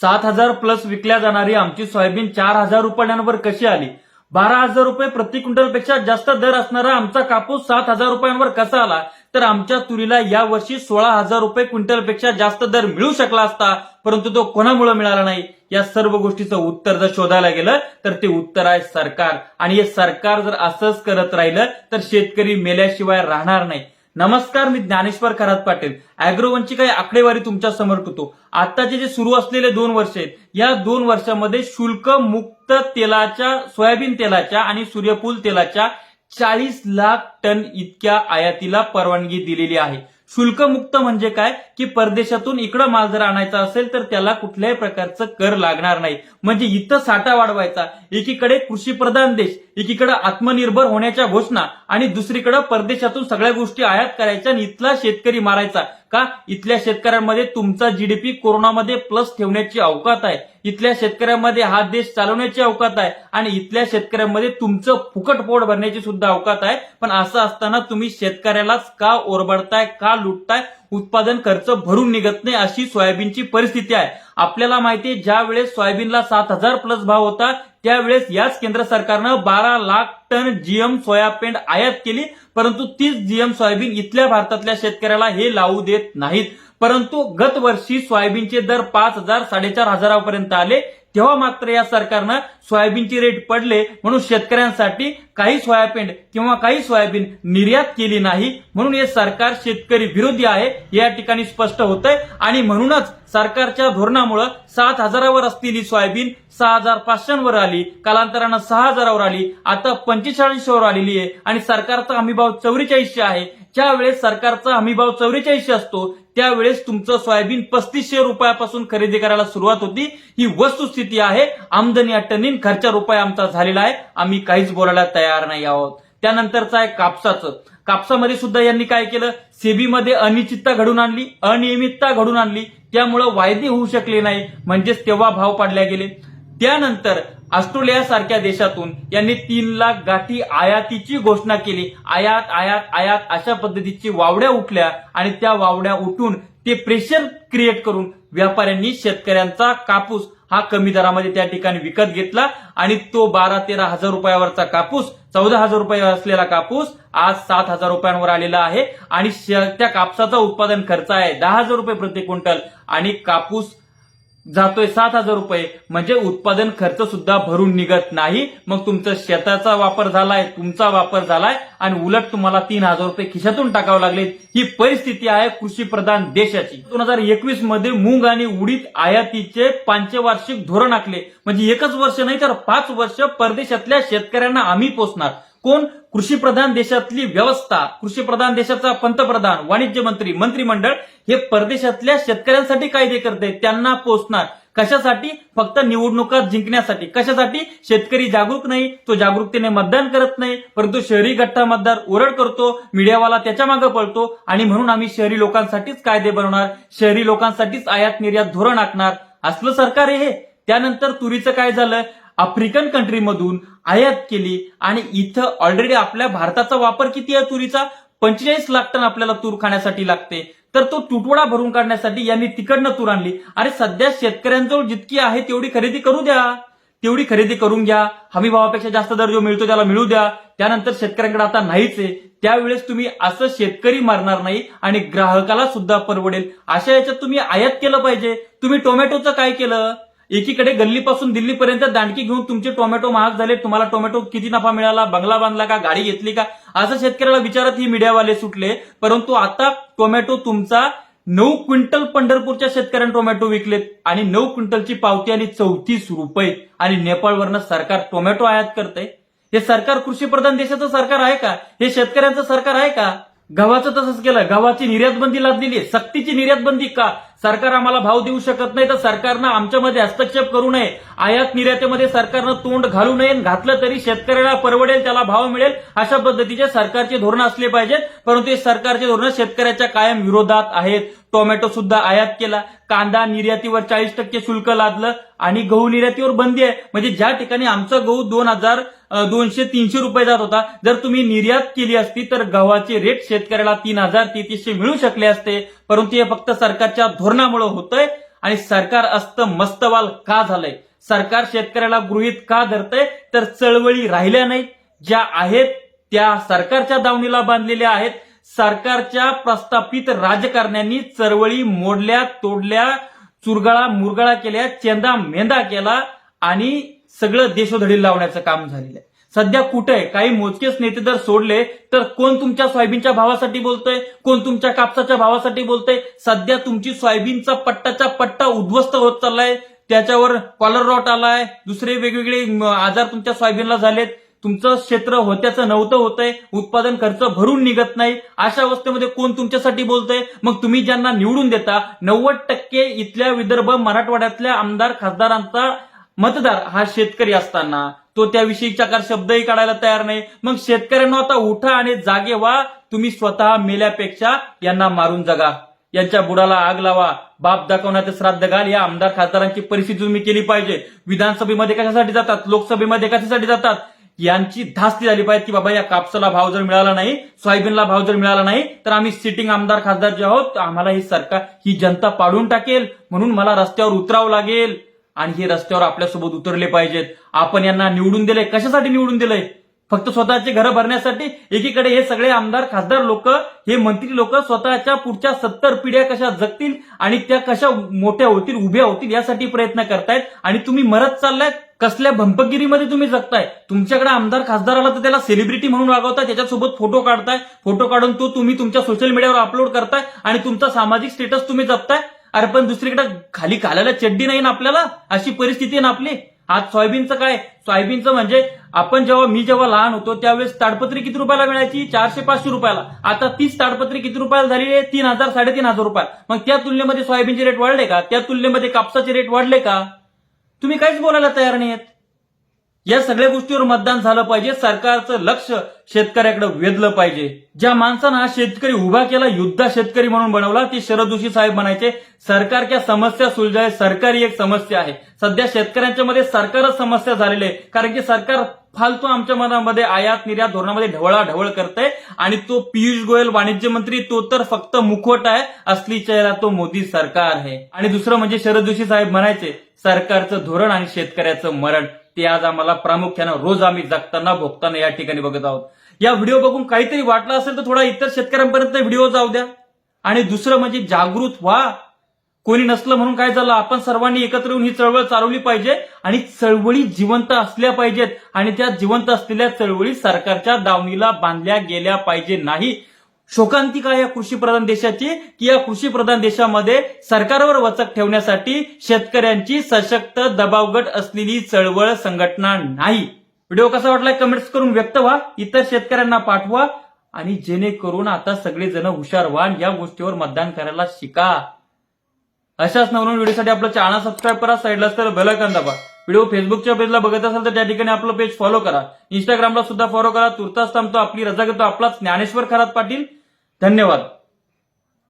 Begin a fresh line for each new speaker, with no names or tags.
सात हजार प्लस विकल्या जाणारी आमची सोयाबीन चार हजार रुपयांवर कशी आली? बारा हजार रुपये प्रति क्विंटलपेक्षा जास्त दर असणारा आमचा कापूस सात हजार रुपयांवर कसा आला? तर आमच्या तुरीला या वर्षी सोळा हजार रुपये क्विंटलपेक्षा जास्त दर मिळू शकला असता परंतु तो कोणामुळे मिळाला नाही? या सर्व गोष्टीचं उत्तर जर शोधायला गेलं तर ते उत्तर आहे सरकार. आणि हे सरकार जर असंच करत राहिलं तर शेतकरी मेल्याशिवाय राहणार नाही. नमस्कार मी ज्ञानेश्वर खरात पाटील. अॅग्रोवनची काही आकडेवारी तुमच्यासमोर करतो. आताचे जे सुरू असलेले दोन वर्ष आहेत या दोन वर्षामध्ये शुल्क मुक्त तेलाच्या सोयाबीन तेलाच्या आणि सूर्यफूल तेलाच्या चाळीस लाख टन इतक्या आयातीला परवानगी दिलेली आहे. शुल्क मुक्त म्हणजे काय? की परदेशातून इकडं माल जर आणायचा असेल तर त्याला कुठल्याही प्रकारचं कर लागणार नाही. म्हणजे इथं साठा वाढवायचा. एकीकडे कृषी प्रधान देश एकीकडे आत्मनिर्भर होण्याच्या घोषणा आणि दुसरीकडे परदेशातून सगळ्या गोष्टी आयात करायच्या आणि इथला शेतकरी मारायचा. का? इथल्या शेतकऱ्यांमध्ये तुमचा जीडीपी कोरोनामध्ये प्लस ठेवण्याची अवकात आहे. इथल्या शेतकऱ्यांमध्ये हा देश चालवण्याची अवकात आहे. आणि इथल्या शेतकऱ्यांमध्ये तुमचं फुकट पोट भरण्याची सुद्धा अवकात आहे. पण असं असताना तुम्ही शेतकऱ्यालाच का ओरबडताय का लुटताय? उत्पादन खर्च भरून निघत नाही अशी सोयाबीनची परिस्थिती आहे. आपल्याला माहितीये ज्या वेळेस सोयाबीनला सात हजार प्लस भाव होता त्यावेळेस याच केंद्र सरकारनं बारा लाख टन जीएम सोयाबीन आयात केली परंतु तीच जीएम सोयाबीन इथल्या भारतातल्या शेतकऱ्याला हे लावू देत नाहीत. परंतु गत वर्षी सोयाबीनचे दर पाच हजार साडेचार हजारापर्यंत आले. तेव्हा मात्र या सरकारनं सोयाबीनचे रेट पडले म्हणून शेतकऱ्यांसाठी काही सोयाबीन किंवा काही सोयाबीन निर्यात केली नाही म्हणून हे सरकार शेतकरी विरोधी आहे या ठिकाणी स्पष्ट होत आहे आणि म्हणूनच सरकारच्या धोरणामुळे सात हजारावर असलेली सोयाबीन सहा हजार पाचशेवर आली कालांतरानं सहा हजारावर आली आता पंचेचाळीसशेवर आलेली आहे. आणि सरकारचा हमीभाव चौवेचाळीसशे आहे. ज्यावेळेस सरकारचा हमीभाव चौवेचाळीसशे असतो त्यावेळेस तुमचं सोयाबीन पस्तीसशे रुपयापासून खरेदी करायला सुरुवात होती. ही वस्तुस्थिती आहे. आमदनी अट्टनीन खर्चा रुपये आमचा झालेला आहे. आम्ही काहीच बोलायला तयार नाही आहोत. त्यानंतरचं आहे कापसाचं. कापसामध्ये सुद्धा यांनी काय केलं? सेबीमध्ये अनिश्चितता घडून आणली अनियमितता घडून आणली. त्यामुळं वायदे होऊ शकले नाही. म्हणजेच तेव्हा भाव पाडल्या गेले. त्यानंतर ऑस्ट्रेलिया सारख्या देशातून यांनी तीन लाख गाठी आयातीची घोषणा केली. आयात आयात आयात अशा पद्धतीची वावड्या उठल्या आणि त्या वावड्या उठून ते प्रेशर क्रिएट करून व्यापाऱ्यांनी शेतकऱ्यांचा कापूस हा कमी दरामध्ये त्या ठिकाणी विकत घेतला आणि तो बारा तेरा हजार रुपयावरचा कापूस चौदा हजार रुपये असलेला कापूस आज सात हजार रुपयांवर आलेला आहे. आणि श- त्या कापसाचा उत्पादन खर्च आहे दहा हजार रुपये प्रति क्विंटल आणि कापूस जातोय सात हजार रुपये. म्हणजे उत्पादन खर्च सुद्धा भरून निघत नाही. मग तुमचा शेताचा वापर झालाय तुमचा वापर झालाय आणि उलट तुम्हाला तीन हजार रुपये खिशातून टाकावं लागले. ही परिस्थिती आहे कृषी प्रधान देशाची. दोन हजार एकवीसमध्ये मूग आणि उडीद आयातीचे पंचवार्षिक धोरण आखले. म्हणजे एकच वर्ष नाही तर पाच वर्ष परदेशातल्या शेतकऱ्यांना आम्ही पोचणार कोण? कृषी प्रधान देशातली व्यवस्था कृषी प्रधान देशाचा पंतप्रधान वाणिज्य मंत्री मंत्रिमंडळ हे परदेशातल्या शेतकऱ्यांसाठी कायदे करते. त्यांना पोचणार कशासाठी? फक्त निवडणुका जिंकण्यासाठी. कशासाठी? शेतकरी जागरूक नाही तो जागरूकतेने मतदान करत नाही परंतु शहरी गट्टा मतदार ओरड करतो मीडियावाला त्याच्यामागे पळतो आणि म्हणून आम्ही शहरी लोकांसाठीच कायदे बनवणार शहरी लोकांसाठीच आयात निर्यात धोरण आखणार. असलं सरकार हे. त्यानंतर तुरीचं काय झालं? आफ्रिकन कंट्रीमधून आयात केली आणि इथं ऑलरेडी आपल्या भारताचा वापर किती आहे तुरीचा? पंचेचाळीस लाख टन आपल्याला तूर खाण्यासाठी लागते. तर तो तुटवडा भरून काढण्यासाठी यांनी तिकडनं तूर आणली. अरे सध्या शेतकऱ्यांजवळ जितकी आहे तेवढी खरेदी करू द्या. तेवढी खरेदी करून घ्या. हमी भावापेक्षा जास्त दर जो मिळतो त्याला मिळू द्या. त्यानंतर शेतकऱ्यांकडे आता नाहीच आहे. त्यावेळेस तुम्ही असं शेतकरी मारणार नाही आणि ग्राहकाला सुद्धा परवडेल. अशा याच्यात तुम्ही आयात केलं पाहिजे. तुम्ही टोमॅटोचं काय केलं? एकीकडे गल्लीपासून दिल्लीपर्यंत दांडकी घेऊन तुमचे टोमॅटो महाग झाले तुम्हाला टोमॅटो किती नफा मिळाला बंगला बांधला का गाडी घेतली का? असं शेतकऱ्याला विचारत ही मीडियावाले सुटले. परंतु आता टोमॅटो तुमचा नऊ क्विंटल पंढरपूरच्या शेतकऱ्यांनी टोमॅटो विकलेत आणि नऊ क्विंटलची पावती आली चौतीस रुपये. आणि नेपाळवरनं सरकार टोमॅटो आयात करते हे सरकार कृषीप्रधान देशाचं सरकार आहे का? हे शेतकऱ्यांचं सरकार आहे का? गव्हाचं तसंच केलं. गव्हाची निर्यात बंदी लादलेली आहे. सक्तीची निर्यात बंदी का? सरकार आम्हाला भाव देऊ शकत नाही तर सरकारनं आमच्यामध्ये हस्तक्षेप करू नये. आयात निर्यातीमध्ये सरकारनं तोंड घालू नये घातलं तरी शेतकऱ्याला परवडेल त्याला भाव मिळेल अशा पद्धतीचे सरकारचे धोरण असले पाहिजेत. परंतु हे सरकारचे धोरण शेतकऱ्याच्या कायम विरोधात आहेत. टोमॅटो सुद्धा आयात केला. कांदा निर्यातीवर चाळीस टक्के शुल्क लादलं आणि गहू निर्यातीवर बंदी आहे. म्हणजे ज्या ठिकाणी आमचा गहू दोन हजार दोनशे तीनशे रुपये जात होता जर तुम्ही निर्यात केली असती तर गव्हाचे रेट शेतकऱ्याला तीन हजार तेहतीसशे मिळू शकले असते. परंतु हे फक्त सरकारच्या धोरणामुळे होतंय आणि सरकार असतं मस्तवाल का झालंय? सरकार शेतकऱ्याला गृहीत का धरतंय? तर चळवळी राहिल्या नाही ज्या आहेत त्या सरकारच्या दावणीला बांधलेल्या आहेत. सरकारच्या प्रस्थापित राजकारण्यांनी चळवळी मोडल्या तोडल्या चुरगळा मुरगळा केल्या चेंदा मेंदा केला आणि सगळं देशोधडी लावण्याचं काम झालेलं आहे. सध्या कुठे काही मोजकेच नेते जर सोडले तर कोण तुमच्या सोयाबीनच्या भावासाठी बोलतोय? कोण तुमच्या कापसाच्या भावासाठी बोलतोय? सध्या तुमची सोयाबीनचा पट्टाचा पट्टा उद्ध्वस्त होत चाललाय. त्याच्यावर कॉलर रॉट आलाय. दुसरे वेगवेगळे आजार तुमच्या सोयाबीनला झालेत. तुमचं क्षेत्र होत्याचं नव्हतं होतंय. उत्पादन खर्च भरून निघत नाही. अशा अवस्थेमध्ये कोण तुमच्यासाठी बोलतंय? मग तुम्ही ज्यांना निवडून देता नव्वद टक्के इथल्या विदर्भ मराठवाड्यातल्या आमदार खासदारांचा मतदार हा शेतकरी असताना. तो त्याविषयी चार शब्दही काढायला तयार नाही. मग शेतकऱ्यांना आता उठा आणि जागे व्हा. तुम्ही स्वतः मेल्यापेक्षा यांना मारून जगा. यांच्या बुडाला आग लावा. बाप दाखवण्याचे श्राद्ध घाल. या आमदार खासदारांची परिस्थिती तुम्ही केली पाहिजे. विधानसभेमध्ये कशासाठी जातात? लोकसभेमध्ये कशासाठी जातात? यांची धास्ती झाली पाहिजे की बाबा या कापसाला भाव जर मिळाला नाही सोयाबीनला भाव जर मिळाला नाही तर आम्ही सिटिंग आमदार खासदार जे आहोत. आम्हाला ही सरकार ही जनता पाडून टाकेल. म्हणून मला रस्त्यावर उतरावं लागेल. आणि हे रस्त्यावर आपल्यासोबत उतरले पाहिजेत. आपण यांना निवडून दिले कशासाठी निवडून दिलंय? फक्त स्वतःचे घरं भरण्यासाठी? एकीकडे हे सगळे आमदार खासदार लोक हे मंत्री लोक स्वतःच्या पुढच्या सत्तर पिढ्या कशा जगतील आणि त्या कशा मोठ्या होतील उभ्या होतील यासाठी प्रयत्न करतायत. आणि तुम्ही मरत चाललाय कसल्या भंपगिरीमध्ये तुम्ही जगताय? तुमच्याकडे आमदार खासदार आला तर त्याला सेलिब्रिटी म्हणून वागवताय त्याच्यासोबत फोटो काढताय. फोटो काढून तो तुम्ही तुमच्या सोशल मीडियावर अपलोड करताय आणि तुमचा सामाजिक स्टेटस तुम्ही जपताय. अरे पण दुसरीकडे खाली घालायला चड्डी नाही ना आपल्याला? अशी परिस्थिती आहे ना आपली. आज सोयाबीनचं काय? सोयाबीनचं म्हणजे आपण जेव्हा मी जेव्हा लहान होतो त्यावेळेस ताडपत्री किती रुपयाला मिळायची? चारशे पाचशे रुपयाला. आता तीच ताडपत्री किती रुपयाला झाली आहे? तीन हजार साडेतीन हजार रुपयाला. मग त्या तुलनेमध्ये सोयाबीनचे रेट वाढले का? त्या तुलनेमध्ये कापसाचे रेट वाढले का? तुम्ही काहीच बोलायला तयार नाही आहेत या सगळ्या गोष्टीवर मतदान झालं पाहिजे. सरकारचं लक्ष शेतकऱ्याकडे वेधलं पाहिजे. ज्या माणसानं हा शेतकरी उभा केला युद्धा शेतकरी म्हणून बनवला ती शरद जोशी साहेब म्हणायचे सरकारच्या समस्या सुलझाय सरकारी एक समस्या आहे. सध्या शेतकऱ्यांच्या मध्ये सरकारच समस्या झालेली आहे. कारण की सरकार फालतू आमच्या मनामध्ये आयात निर्यात धोरणामध्ये ढवळाढवळ करतंय आणि तो पियुष गोयल वाणिज्य मंत्री तो तर फक्त मुखवट आहे. असली चेहरा तो मोदी सरकार आहे. आणि दुसरं म्हणजे शरद जोशी साहेब म्हणायचे सरकारचं धोरण आणि शेतकऱ्याचं मरण. ते आज आम्हाला प्रामुख्यानं रोज आम्ही जगताना भोगताना या ठिकाणी बघत आहोत. या व्हिडिओ बघून काहीतरी वाटलं असेल तर थोडा इतर शेतकऱ्यांपर्यंत व्हिडिओ जाऊ द्या. आणि दुसरं म्हणजे जागृत व्हा. कोणी नसलं म्हणून काय झालं? आपण सर्वांनी एकत्र येऊन ही चळवळ चालवली पाहिजे आणि चळवळी जिवंत असल्या पाहिजेत. आणि त्या जिवंत असलेल्या चळवळी सरकारच्या दावणीला बांधल्या गेल्या पाहिजे नाही. शोकांतिका या कृषी प्रधान देशाची की या कृषी प्रधान देशामध्ये सरकारवर वचक ठेवण्यासाठी शेतकऱ्यांची सशक्त दबावगट असलेली चळवळ संघटना नाही. व्हिडिओ कसा वाटला कमेंट्स करून व्यक्त व्हा इतर शेतकऱ्यांना पाठवा आणि जेणेकरून आता सगळेजण हुशार व्हा या गोष्टीवर मतदान करायला शिका. अशाच नवनवीन व्हिडिओसाठी आपलं चॅनल सबस्क्राईब करा साईडला तर बेलायकन दाबा. व्हिडिओ फेसबुकच्या पेजला बघत असाल तर त्या ठिकाणी आपलं पेज फॉलो करा. इंस्टाग्रामला सुद्धा फॉलो करा. तुर्तास थांबतो आपली रजा घेतो. आपला ज्ञानेश्वर खरात पाटील. धन्यवाद.